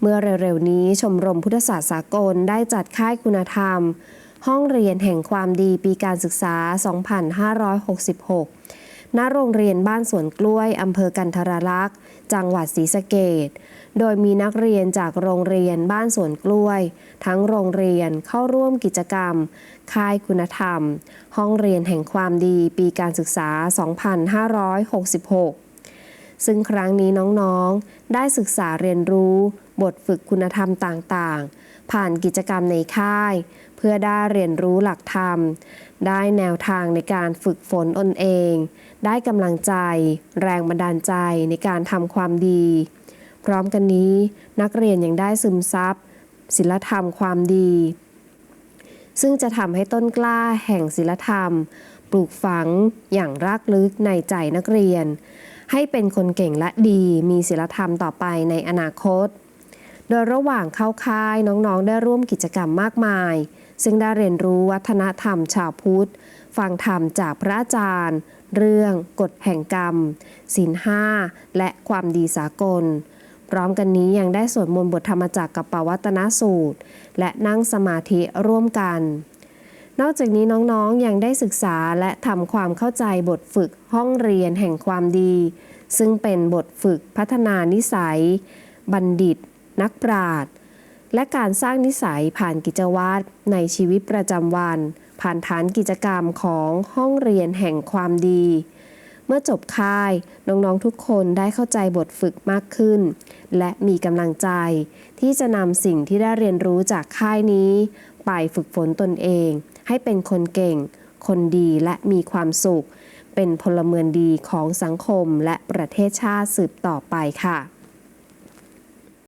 เมื่อเร็วๆนี้ชมรมพุทธศาสตร์สากลได้จัดค่ายคุณธรรม ห้องเรียนแห่งความดีปีการศึกษา 2566 ณ โรงเรียนบ้านสวนกล้วยอำเภอกันทรลักษ์ จังหวัดศรีสะเกดโดยมีนักเรียนจากโรงเรียนบ้านสวนกล้วย ทั้งโรงเรียนเข้าร่วมกิจกรรม ค่ายคุณธรรม ห้องเรียนแห่งความดีปีการศึกษา 2566 ซึ่งครั้งนี้น้องๆ ได้ศึกษาเรียนรู้ บทฝึกคุณธรรมต่างๆ ผ่านกิจกรรมในค่าย เพื่อได้เรียนรู้หลักธรรม ได้แนวทางในการฝึกฝนตนเอง ได้กำลังใจ แรงบันดาลใจในการทำความดี พร้อมกันนี้นักเรียนยังได้ซึมซับศิลธรรมความดี ซึ่งจะทำให้ต้นกล้าแห่งศิลธรรม ปลูกฝังอย่างรากลึกในใจนักเรียนให้เป็นคนเก่งและดีมีศิลธรรมต่อไปในอนาคต โดยระหว่างเข้าค่ายน้องๆ ได้ร่วมกิจกรรมมากมาย ซึ่งได้เรียนรู้วัฒนธรรมชาวพุทธ ฟังธรรมจากพระอาจารย์ เรื่องกฎแห่งกรรมศีลห้าและความดีสากล พร้อมกันนี้ยังได้สวดมนต์บทธรรมจักรกับปวัตนสูตร และนั่งสมาธิร่วมกัน นอกจากนี้น้องๆยังได้ศึกษาและทำความเข้าใจบทฝึกห้องเรียนแห่งความดี ซึ่งเป็นบทฝึกพัฒนานิสัย บัณฑิต นักปราชญ์และการสร้างนิสัยผ่านกิจวัตรในชีวิตประจำวัน ผ่านฐานกิจกรรมของห้องเรียนแห่งความดี เมื่อจบค่าย น้อง ๆ ทุกคนได้เข้าใจบทฝึกมากขึ้น และมีกำลังใจ ที่จะนำสิ่งที่ได้เรียนรู้จากค่ายนี้ ไปฝึกฝนตนเอง ให้เป็นคนเก่ง คนดีและมีความสุข เป็นพลเมืองดีของสังคมและประเทศชาติสืบต่อไปค่ะ